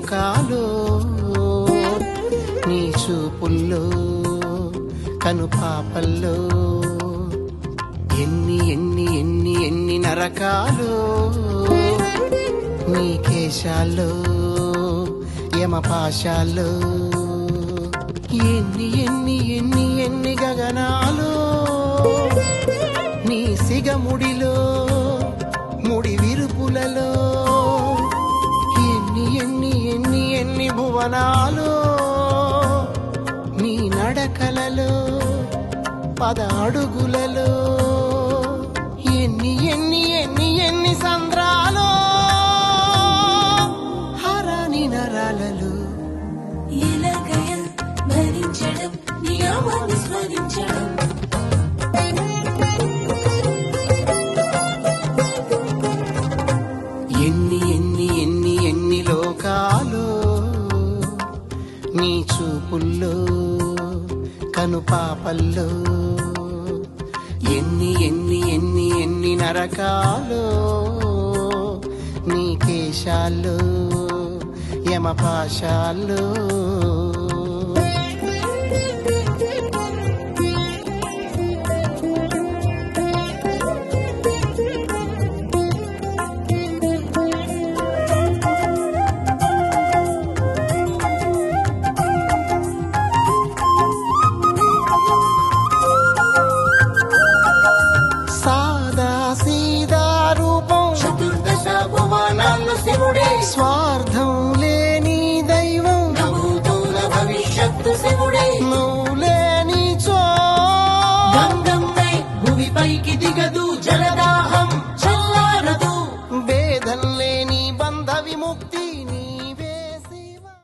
లోకాలు నీ చూపుల్లో కను పాపల్లో. ఎన్ని ఎన్ని ఎన్ని ఎన్ని నరకాలు నీ కేశాల్లో యమపాశాల్లో ఎన్ని ఎన్ని ఎన్ని ఎన్ని గగనాలు నీ సిగముడిలో. వనాలు భువనాలు నీ నడకలలో పద అడుగులలో. నీ చూపుల్లో కనుపాపల్లో ఎన్ని ఎన్ని ఎన్ని ఎన్ని నరకాలు నీ కేశాల్లో యమపాశాల్లో. పైకి దిగదు జలదాహం చల్లారదు. వేదం లేని బంధ విముక్తి